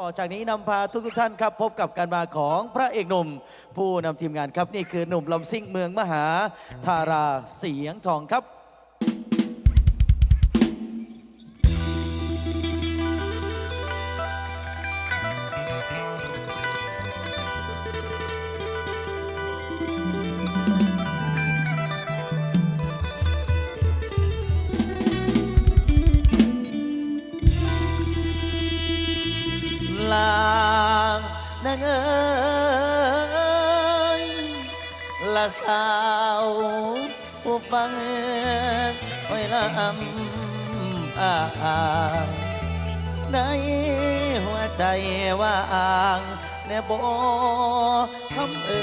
ต่อจากนี้นำพาทุกทท่านครับ พบกับการมาของพระเอกหนุ่ม ผู้นำทีมงานครับนี่คือหนุ่มลำซิ่งเมืองมหาธาราเสียงทองครับ สาวผู้ฟังไว้ลำอ่างในหัวใจว่าอ่างแน่บ่คำเอ่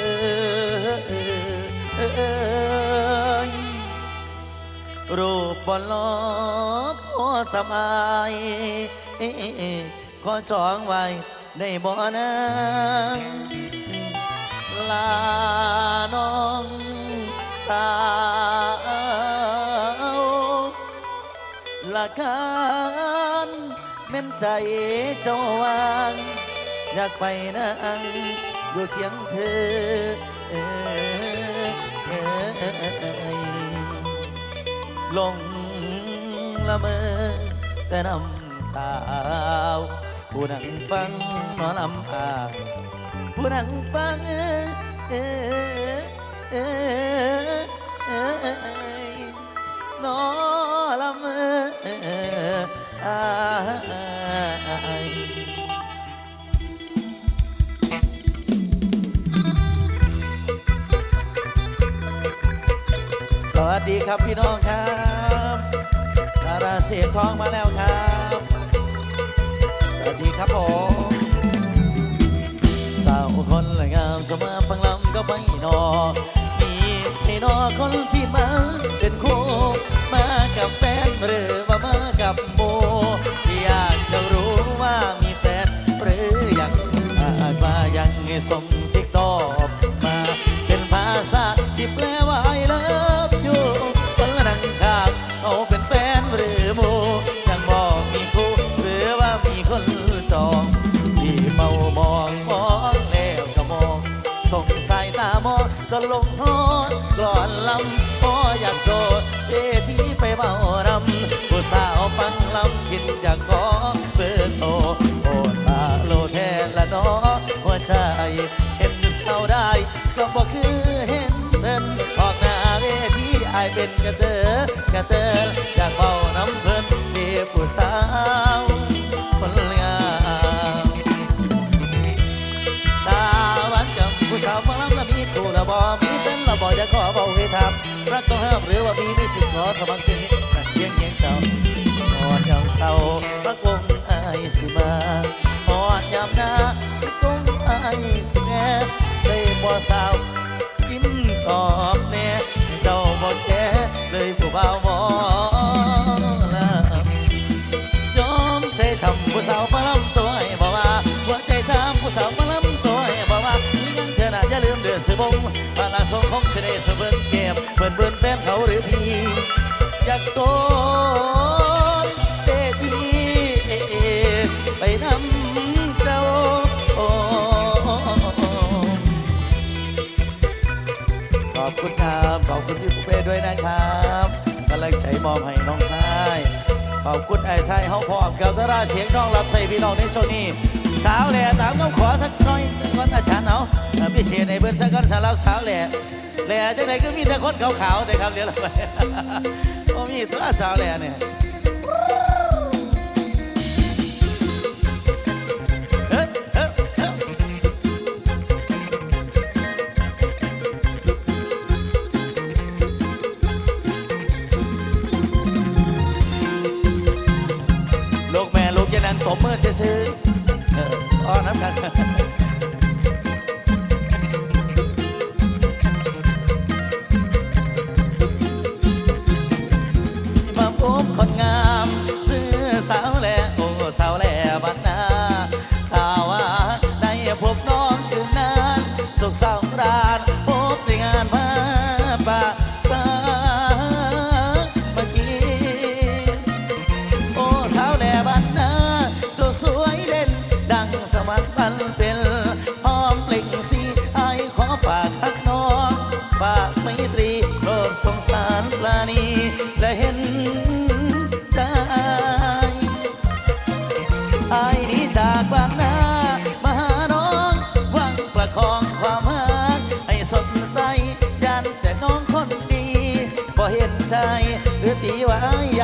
ยรูปบอลลบพอสมายขอจองไว้ในบ่อนางลา ละกันแม่นใจเจ้าวางอยากไปนั่งอยู่เคียงเธอเอลงละเมอแต่นำสาว ผู้นั่งฟังหมอลำอ่างผู้นั่งฟังเอ่ยเอ่ยเอ่ยเอ่ยหน สวัสดีครับพี่น้องครับดาราเสียงทองมาแล้วครับ สวัสดีครับผมสาวคนละงามจะมาฟังลำก็ไม่นอมีให้นอคนที่มาเป็นคู่มากับแฟนหรือว่ามากับ ส่งสิกตอบมา เป็นภาษาที่แปลว่า I love you คนละนังข้างเขาเป็นแฟนหรือโมยังบอกมีคู่หรือว่ามีคนจองที่เฝ้ามองมองแล้วก็มองส่งสายตามองจนลงหอนกลอนลำพออยากโดดเวทีไปเมารำผู้สาวฟังลำคิดอยากขอเบอ เห็นสาได้ก็บอกคือเห็นเพิ่นออกหน้าเวทีอายเป็นกระเตอกระเตออยากเบาน้ำเพิ่นเดีผู้สาวคนงามตาวานกับผู้สาวฟังลำละมีคู่ละบอมีเต้นละบอจะขอเบาให้ทำรักต้องห้ามหรือว่ามีไม่สิทธิ์ขอสมัครเจนี้กันเพียงเพียงเจ้านอนยามเศร้ารักวงอายสิมา เบิ่นเบิ่นแฟนเขาหรือพี่ อยากโตนเตทีไปนำเจ้าขอบคุณครับขอบคุณพี่ปุเป้ด้วยนะครับกำลังใจมอบให้น้องชาย ขอบคุณไอ้ไส้เฮาพร้อมกับตราเสียงน้องรับใส่พี่น้องในโซนนี้ สาวแหล่ตามคำขอสักหน่อยก่อนอาจารย์เอาพิเศษในเบิ้นสักก่อนสาวสาวแหล่แหล่จังไหนก็มีแต่คนขาวๆแต่ครับเดี๋ยวเราไปโอ้มีตัวสาวแหล่เนี่ยลูกแม่ลูกยันนังตบมือซื้อๆเออ อ้อนน้ำกัน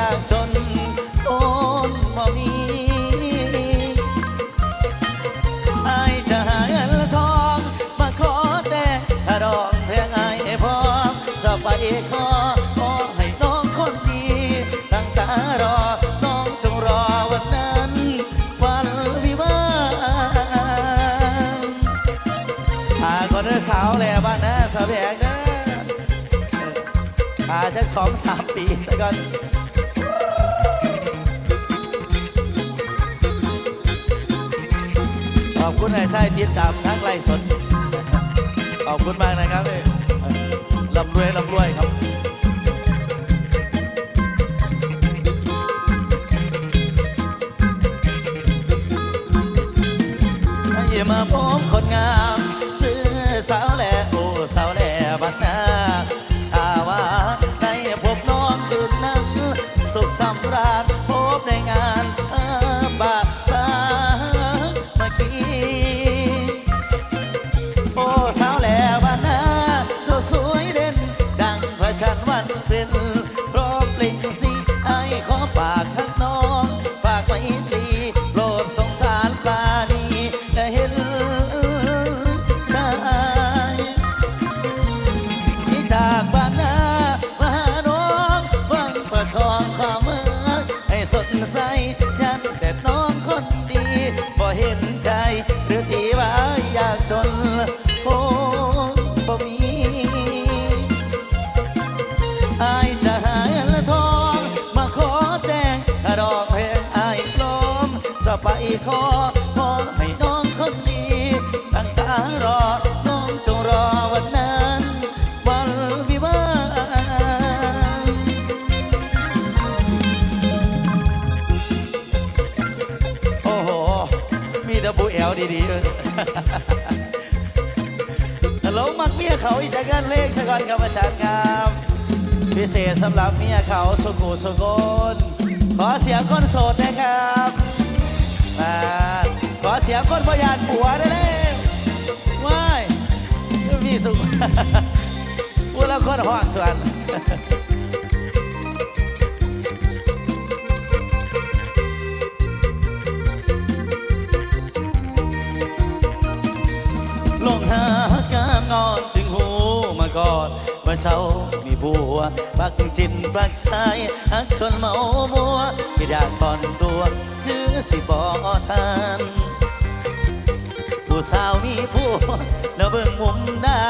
าอยากจนโอนบ่มีอายจะหาเงินทองมาขอแต่ถ้าดอกแพงอายให้พอจะไปขอขอให้น้องคนดีตั้งตารอน้องจงรอวันนั้น วันวิวาห์หาคนเด้อสาวแหล่บ้านนะสาวแบกนะหาจักสองสามปีสักก่อน อบคุณนายไส้ติดตามทั้งไล่สดขอบคุณมากนะครับเอ้ยลำรวยลำรวยครับเฮียมาพ ไปขอขอให้น้องคนดีตั้งตารอ น้องจงรอวันนั้น วันวิวาโอ้โห มีแตะบูแอลดีๆเออฮัลโหลมักเมียเขาอีกจากกันเลขสะก่อนครับอาจารย์ครับ พิเศษสำหรับเมียเขาสุขุสุกนขอเสียงคนโสดนะครับ มาขอเสียงคนพยานผัวได้เลยว้ายมีสุขพูดแล้วคนหอกส่วนลงหากามงอนถึงหูมาก่อนเมื่อเช้า ผัวปักจินปักชายหักจนเมามัวไม่อยากผ่อนตัวคือสิบอทานผู้สาวมีผัวแล้วเบิ่งมุมได้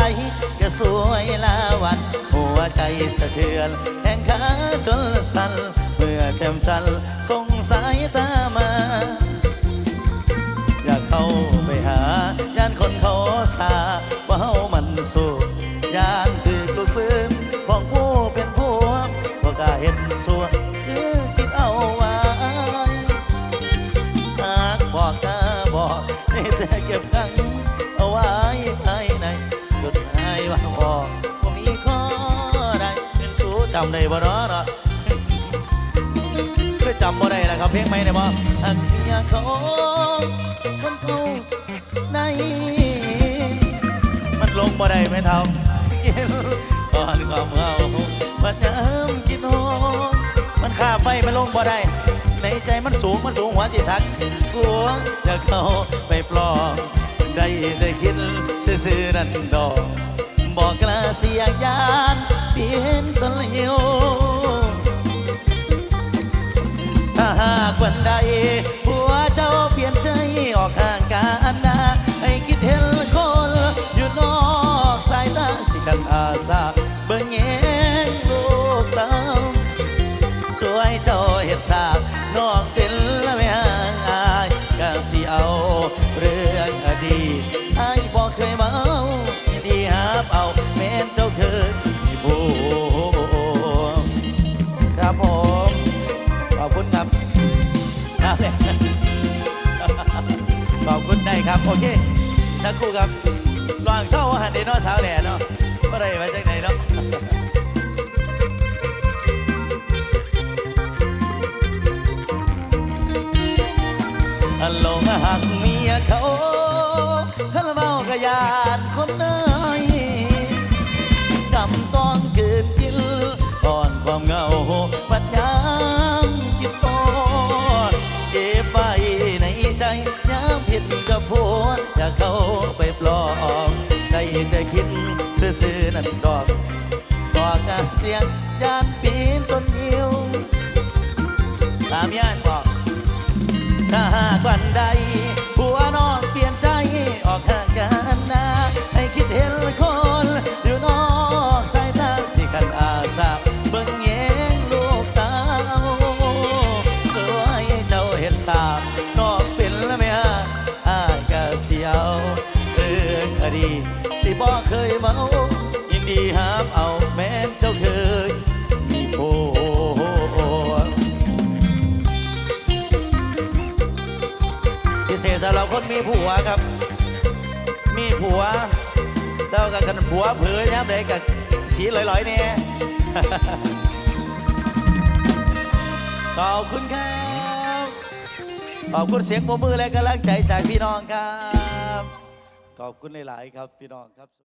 ก็สวยลาวัน หัวใจสะเทือนแห่งขาจนสั่นเมื่อแจ่มจันสงสายตามา อยากเข้าไปหาย่านคนเขาสาว่าเฮามันสู้ย่าน เพลงไหมเนี่ยบ่หักเมียเขาคนเขาในมันลงบ่ได้ไม่เท่ากินก่อนความเงามันน้ำกินหอมมันข้าไปมันลงบ่ได้ ในใจมันสูงมันสูงหัวจิสักกลัวจะเข้าไปปลอมได้ได้คิดซื่อๆนั่นดอกบอกกล้าเสียยานเปลี่ยนต้นเหี่ยวา โอเคสักครู่ครับลองเศร้าหันเดเนอสาวแหล่เนาะเมื่อไรมาจากไหนเนาะอันลงหักเมียเขา ซื้อนั่นดอก เศษสำหรับคนมีผัวครับ มีผัวเท่ากันกันผัวเผยย้ำเลยกับสีลอยๆเนี่ยขอบคุณครับขอบคุณเสียงปรบมือและกำลังใจจากพี่น้องครับ ขอบคุณหลาย ๆ ครับพี่น้องครับ